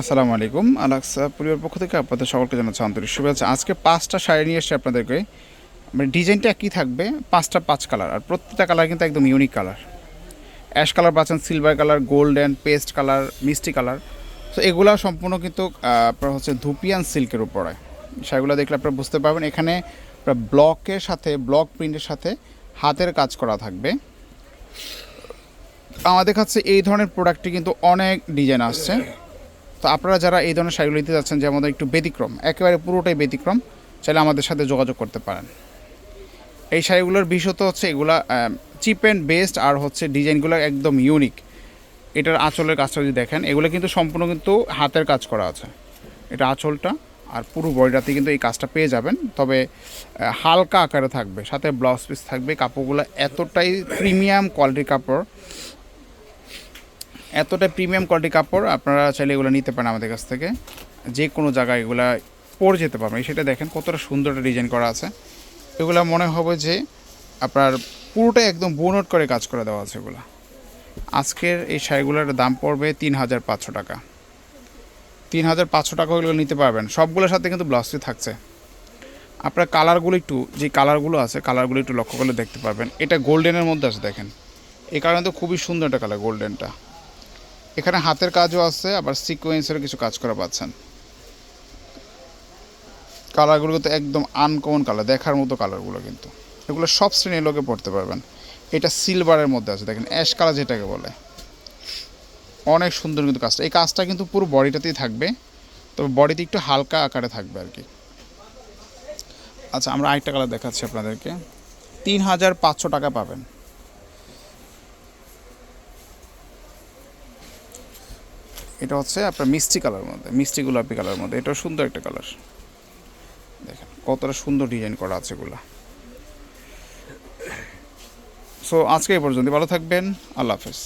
আসসালামু আলাইকুম। আলাক্সা পরিবার পক্ষ থেকে আপনাদের সকলকে জানাচ্ছি আন্তরিক শুভেচ্ছা। আজকে পাঁচটা শাড়ি নিয়ে এসেছি আপনাদেরকে। মানে ডিজাইনটা একই থাকবে, পাঁচটা পাঁচ কালার। আর প্রত্যেকটা কালার কিন্তু একদম ইউনিক কালার। অ্যাশ কালার পাচ্ছেন, silver colour golden paste colour, মিষ্টি কালার। তো এগুলো সম্পূর্ণ কিন্তু আপনার হচ্ছে ধুপিয়ান সিল্কের উপরে। শাড়িগুলো দেখলে আপনারা বুঝতে পারবেন, এখানে ব্লকের সাথে, ব্লক প্রিন্টের সাথে হাতের কাজ করা থাকবে। আমাদের কাছে এই ধরনের প্রোডাক্টটি কিন্তু অনেক ডিজাইন আসছে। তো আপনারা যারা এই ধরনের শাড়িগুলো নিতে যাচ্ছেন, যে আমাদের একটু ব্যতিক্রম, একেবারে পুরোটাই ব্যতিক্রম, চাইলে আমাদের সাথে যোগাযোগ করতে পারেন। এই শাড়িগুলোর বিশেষত হচ্ছে এগুলা চিপ অ্যান্ড বেস্ট আর হচ্ছে ডিজাইনগুলো একদম ইউনিক এটার আঁচলের কাজটা যদি দেখেন, এগুলো কিন্তু সম্পূর্ণ কিন্তু হাতের কাজ করা আছে। এটা আঁচলটা আর পুরো বডিটাতে কিন্তু এই কাজটা পেয়ে যাবেন। তবে হালকা আকারে থাকবে, সাথে ব্লাউজ পিস থাকবে, কাপড়গুলো এতটাই প্রিমিয়াম কোয়ালিটির কাপড় এতটা প্রিমিয়াম কোয়ালিটি কাপড় আপনারা চাইলে এগুলো নিতে পারেন আমাদের কাছ থেকে। যে কোনো জায়গায় এগুলা পরে যেতে পারবেন। সেটা দেখেন কতটা সুন্দর একটা ডিজাইন করা আছে। এগুলো মনে হবে যে আপনার পুরোটাই একদম বোনট করে কাজ করে দেওয়া আছে এগুলো। আজকের এই শাড়িগুলোর দাম পড়বে তিন হাজার পাঁচশো টাকা। তিন হাজার পাঁচশো টাকা এগুলো নিতে পারবেন। সবগুলোর সাথে কিন্তু ব্লাউজটি থাকছে। আপনার কালারগুলো একটু, যে কালারগুলো আছে, কালারগুলো একটু লক্ষ্য করলে দেখতে পারবেন। এটা গোল্ডেনের মধ্যে আছে দেখেন। এই কারণে তো খুবই সুন্দর একটা কালার গোল্ডেনটা এখানে হাতের কাজও আছে, আবার সিকোয়েন্সেরও কিছু কাজ করা পাচ্ছেন। কালারগুলো তো একদম আনকমন কালার দেখার মতো কালারগুলো কিন্তু। এগুলো সব শ্রেণির লোকে পড়তে পারবেন। এটা সিলভারের মধ্যে আছে, দেখেন অ্যাশ কালার যেটাকে বলে। অনেক সুন্দর কিন্তু কাজটা। এই কাজটা কিন্তু পুরো বডিটাতেই থাকবে, তবে বডিতে একটু হালকা আকারে থাকবে আর কি। আচ্ছা আমরা আরেকটা কালার দেখাচ্ছি আপনাদেরকে। তিন হাজার পাঁচশো টাকা পাবেন। এটা হচ্ছে আপনার মিষ্টি কালার মধ্যে, মিষ্টি গোলাপি কালার মধ্যে। এটা সুন্দর একটা কালার। দেখেন, কতটা সুন্দর ডিজাইন করা আছে এগুলা। সো আজকে এই পর্যন্ত ভালো থাকবেন। আল্লাহ হাফেজ।